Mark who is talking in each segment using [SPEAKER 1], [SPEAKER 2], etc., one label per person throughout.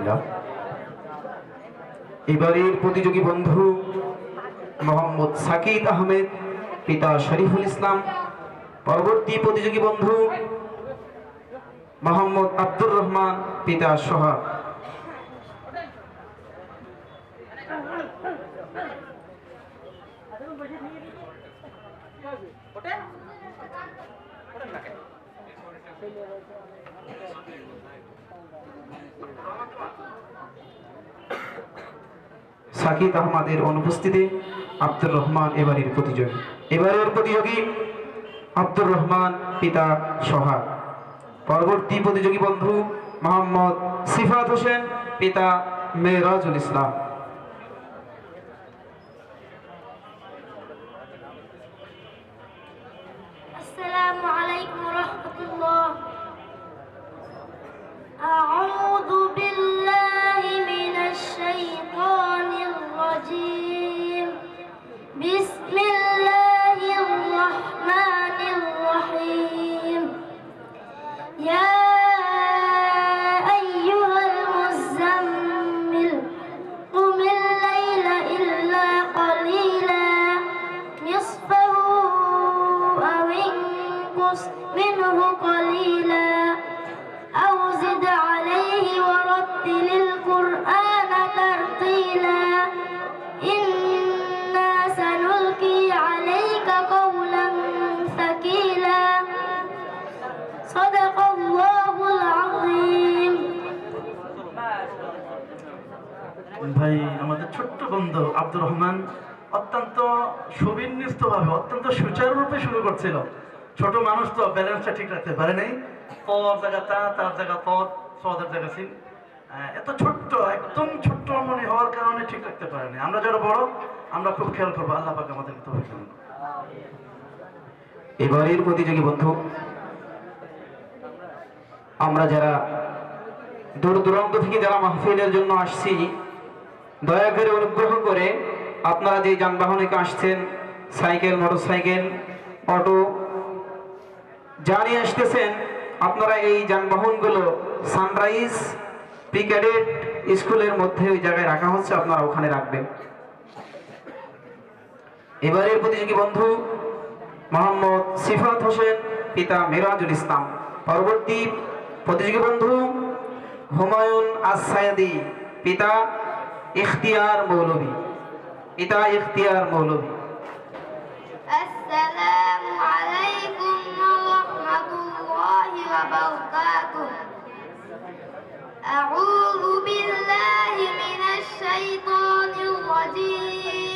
[SPEAKER 1] আলহামদুলিল্লাহ। এবারের প্রতিযোগী বন্ধু মোহাম্মদ সাকিদ আহমেদ, পিতা শরীফুল ইসলাম, পরবর্তী প্রতিযোগী বন্ধু মোহাম্মদ আব্দুর রহমান, পিতা সোহাগ সাকিব আহমদের অনুপস্থিতি আব্দুর রহমান এবারের প্রতিযোগী। এবারের প্রতিযোগী আব্দুর রহমান পিতা সোহাগ। পরবর্তী প্রতিযোগী বন্ধু মোহাম্মদ সিফাত হোসেন, পিতা মেরাজুল ইসলাম।
[SPEAKER 2] বন্ধু আব্দুর রহমান অত্যন্ত সুবিন্যস্ত ভাবে অত্যন্ত সুচারুরূপে শুরু করছিল। ছোট মানুষ তো ব্যালেন্সটা ঠিক রাখতে পারে নাই। পর জায়গা তা, তার জায়গা পর সদের জায়গা সিন। এত ছোট্ট, একদম ছোট্ট মনে হওয়ার কারণে ঠিক রাখতে পারেনি আমরা যারা বড়, আমরা খুব খেয়াল করব, আল্লাহ পাক আমাদের তো
[SPEAKER 1] এবারের প্রতিযোগী বন্ধু, আমরা যারা দূর দূরান্ত থেকে যারা মাহফিলের জন্য আসছি দয়া করে অনুগ্রহ করে আপনারা যে যানবাহনে আসছেন সাইকেল, মোটরসাইকেল, অটো যা নিয়ে আসতেছেন, আপনারা এই যানবাহনগুলো সানরাইজ প্রিক্যাডেট স্কুলের মধ্যে ওই জায়গায় রাখা হচ্ছে, আপনারা ওখানে রাখবেন। এবারের প্রতিযোগী বন্ধু মোহাম্মদ সিফাত হোসেন, পিতা মিরাজুল ইসলাম। পরবর্তী প্রতিযোগী বন্ধু হুমায়ুন আসায়াদি পিতা اختيار مولوي. ادا اختيار مولوي.
[SPEAKER 3] السلام عليكم ورحمة الله وبركاته. أعوذ بالله من الشيطان الرجيم.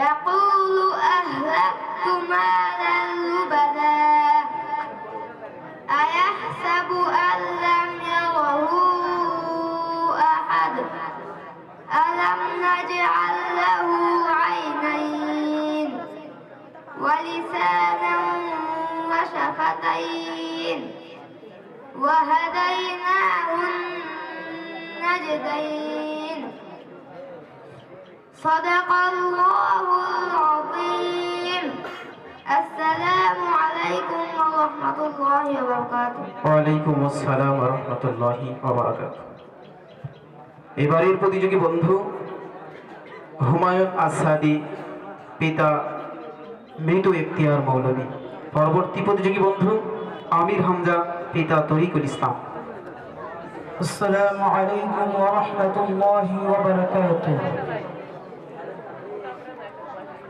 [SPEAKER 3] يقول أهلكت مالا لبدا أيحسب أن لم يره أحد؟ ألم نجعل له عينين ولسانا وشفتين وهديناه النجدين؟ صدق الله العظيم السلام عليكم ورحمة الله وبركاته
[SPEAKER 1] ওয়ালাইকুম আসসালাম রহমতুল্লাহি এবারের প্রতিযোগী বন্ধু হুমায়ুন আসাদি পিতা মৃদু ইখতিয়ার মৌলভী পরবর্তী প্রতিযোগী বন্ধু আমির হামজা পিতা তরিকুল ইসলাম
[SPEAKER 4] السلام عليكم ورحمة الله وبركاته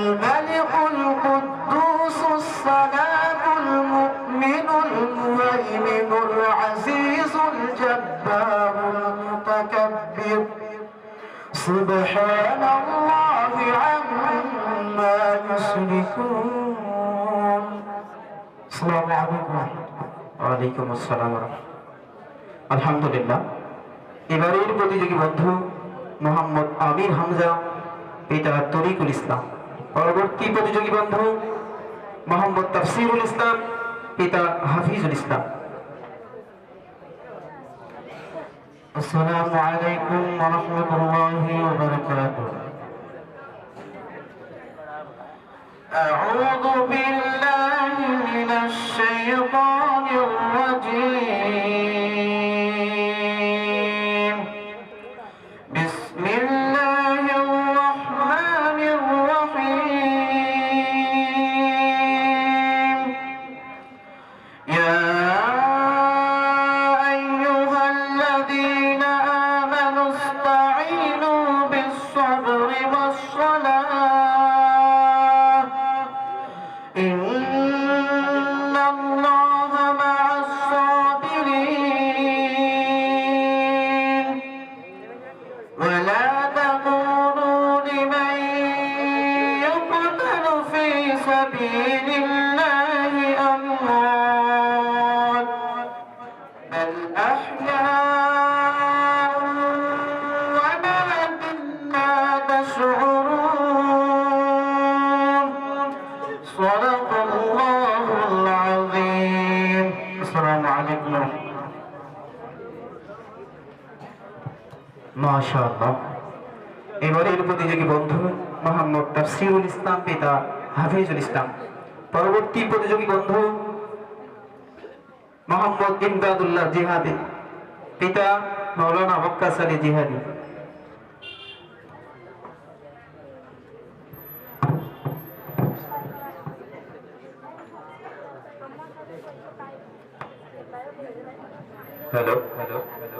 [SPEAKER 5] الملك القدوس السلام المؤمن المهيمن العزيز الجبار المتكبر سبحان الله عما يشركون السلام عليكم
[SPEAKER 1] ওয়ালাইকুম আসসালাম আলহামদুলিল্লাহ এবারের প্রতিযোগী বন্ধু মোহাম্মদ আমির হামজা পিতা তরিকুল ইসলাম পরবর্তী প্রতিযোগী বন্ধু মোহাম্মদ তফসিরুল ইসলাম, পিতা হাফিজুল ইসলাম।
[SPEAKER 5] আসসালামু আলাইকুম ওয়া রাহমাতুল্লাহি ওয়া বারাকাতুহু। আউযু বিল্লাহি মিনাশ শাইতানির
[SPEAKER 1] মাশাআল্লাহ। এবারের প্রতিযোগী বন্ধু মোহাম্মদ তাফসিরুল ইসলাম পিতা হাফিজুল ইসলাম। পরবর্তী প্রতিযোগী বন্ধু মোহাম্মদ ইমদাদুল্লাহ জিহাদি পিতা মৌলানা ওয়াক্কাস আলী জিহাদি। হ্যালো হ্যালো হ্যালো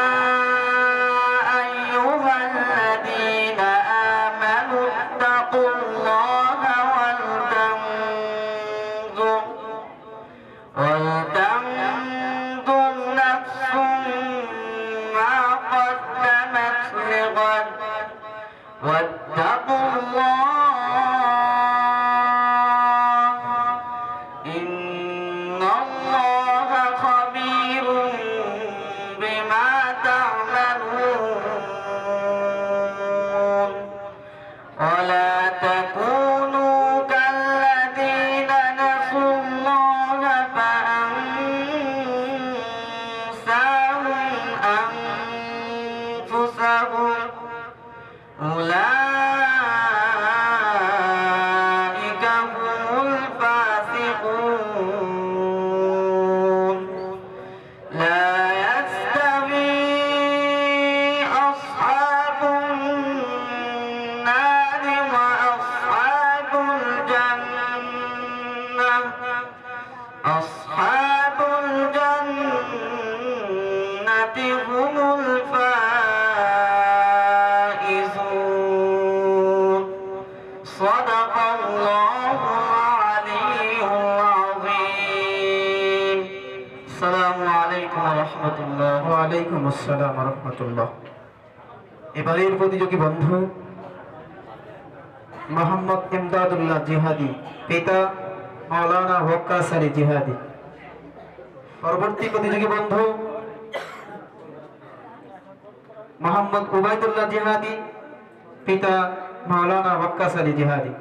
[SPEAKER 5] ولا تكونوا هم الفائزون صدق الله العلي العظيم السلام عليكم ورحمة الله وعليكم السلام
[SPEAKER 6] ورحمة الله এবারের প্রতিযোগী বন্ধু মোহাম্মদ ইমদাদুল্লাহ জিহাদি পিতা মৌলানা হক্কাস আলী জিহাদি পরবর্তী প্রতিযোগী বন্ধু মোহাম্মদ উবায়দুল্লাহ জিহাদি, পিতা মাওলানা ওয়াক্কাস আলী জিহাদি।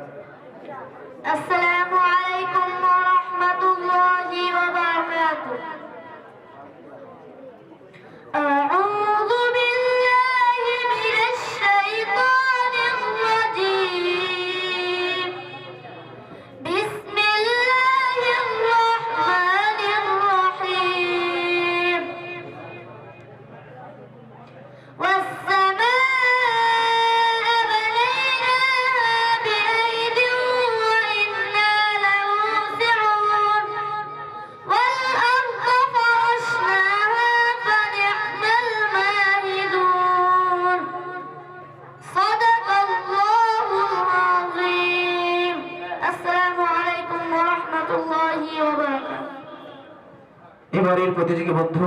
[SPEAKER 1] আসসালামু আলাইকুম ওয়া রাহমাতুল্লাহি ওয়া বারাকাতুহু।
[SPEAKER 6] আউযু প্রতিযোগী বন্ধু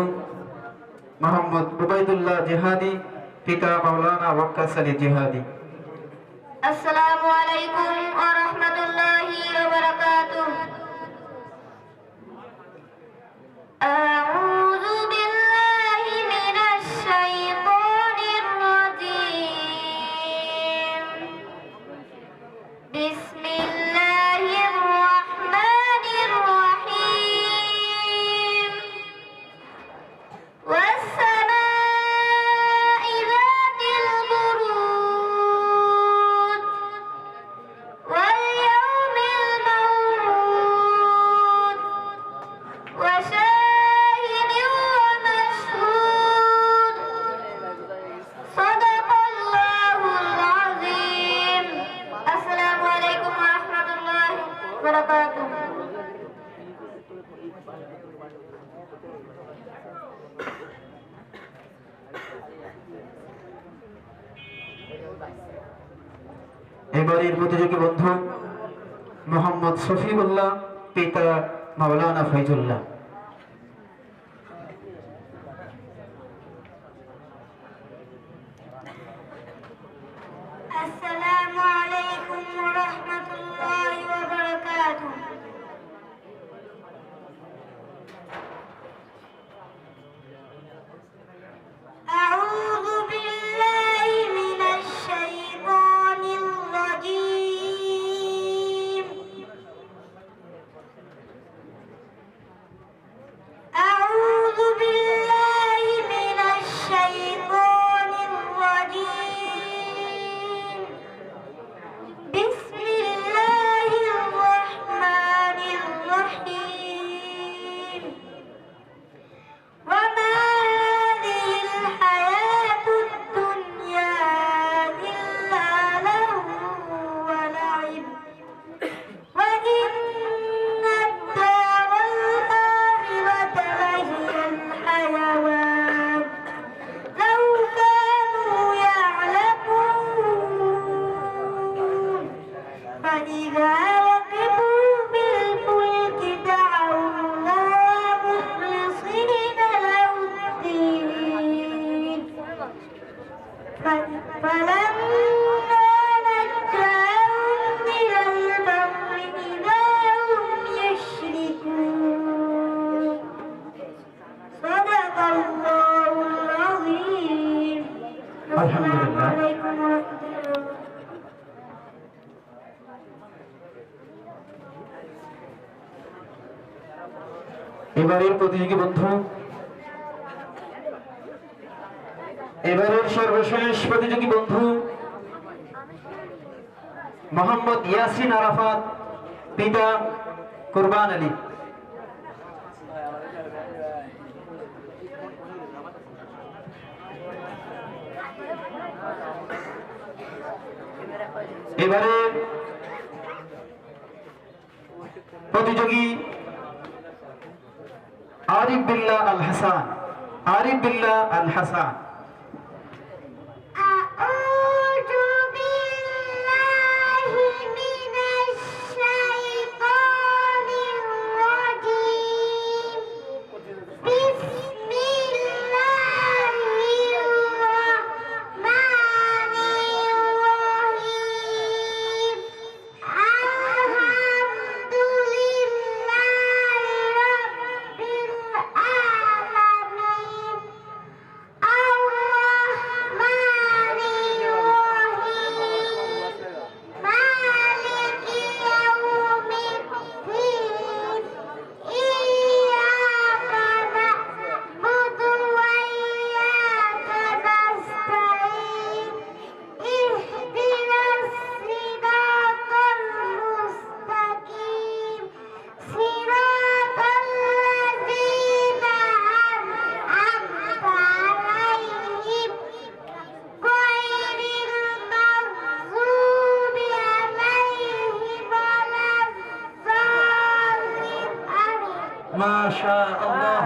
[SPEAKER 6] মোহাম্মদ উবাইদুল্লাহ জিহাদি পিতা মাওলানা ওয়াক্কাস আলী জিহাদি
[SPEAKER 1] আসসালামু আলাইকুম
[SPEAKER 6] বাড়ির প্রতিযোগী বন্ধু মোহাম্মদ শফিউল্লাহ পিতা মাওলানা ফৈজুল্লাহ।
[SPEAKER 1] আলহামদুলিল্লাহ।
[SPEAKER 6] এবারের প্রতিযোগী বন্ধু। এবারের সর্বশেষ প্রতিযোগী বন্ধু মোহাম্মদ ইয়াসিন আরাফাত পিতা কুরবান আলী। এবারে প্রতিযোগী আরিফ বিল্লাহ আল হাসান আরিফ বিল্লাহ আল হাসান
[SPEAKER 2] মাশা আল্লাহ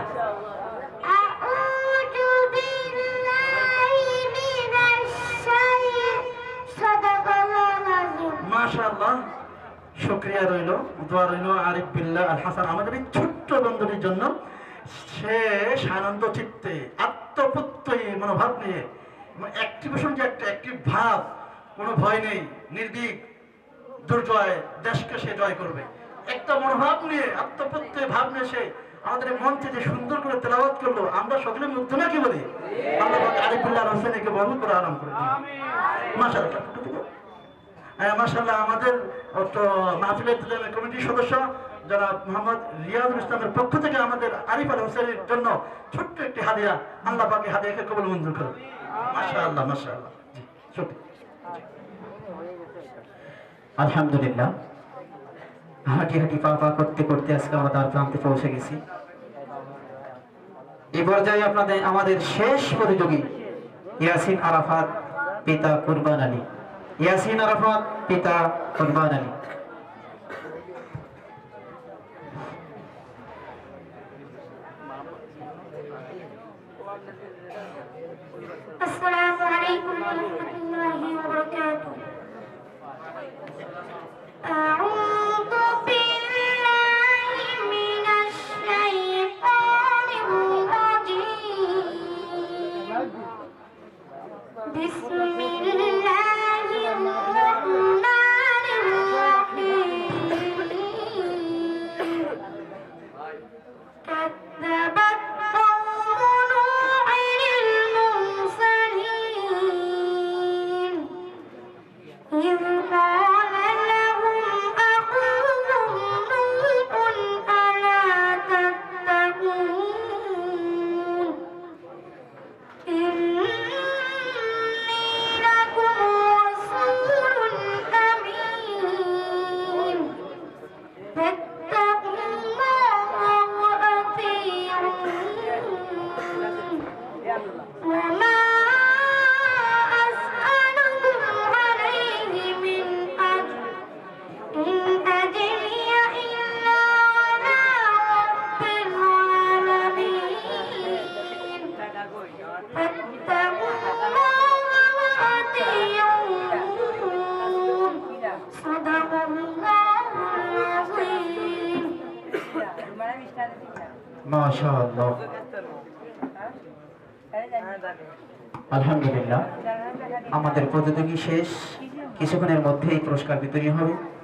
[SPEAKER 6] أعوذ بالله من الشيطان صدق الله العظيم
[SPEAKER 2] মাশাআল্লাহ শুক্রিয়া রইল দোয়া রইল আরিফ বিল্লাহ আল হাসান আমাদের এই ছোট্ট বন্ধুটির জন্য সে আনন্দ চিত্তে আত্মপ্রত্যয়ী মনোভাব নিয়ে অ্যাক্টিভেশন যে একটা অ্যাক্টিভ ভাব কোনো ভয় নেই নির্ভীক দুর্জয় দেশকে সে জয় করবে একটা মনোভাব নিয়ে আত্মপ্রত্যয় ভাব নিয়ে সে আমাদের মঞ্চে যে সুন্দর করে তেলাওয়াত করল আমরা সকলে মুগ্ধ না কি বলি? আল্লাহ আরিফুল্লাহ হোসেনকে বহু করে আরাম করে মাসাল্লাহ হ্যাঁ মাসাল্লাহ আমাদের মাহফিলের কমিটির সদস্য যারা মোহাম্মদ রিয়াজুল ইসলামের পক্ষ থেকে আমাদের আরিফ আল হোসেনের জন্য ছোট্ট একটি হাদিয়া আল্লাহ পাকে হাদিয়াকে কবল মঞ্জুর করো মাশা আল্লাহ মাশা আল্লাহ
[SPEAKER 1] আলহামদুলিল্লাহ। হাঁটি হাঁটি পা পা করতে করতে আজকে আমরা তার প্রান্তে পৌঁছে গেছি। এ পর্যায়ে আপনাদের, আমাদের শেষ প্রতিযোগী ইয়াসিন আরাফাত পিতা কুরবান আলী। ইয়াসিন আরাফাত পিতা কুরবান আলী।
[SPEAKER 6] আসসালামু আলাইকুম ওয়া রাহমাতুল্লাহি ওয়া বারাকাতুহু। كذبت
[SPEAKER 1] শেষ। কিছুক্ষণের মধ্যেই পুরস্কার বিতরণী হবে।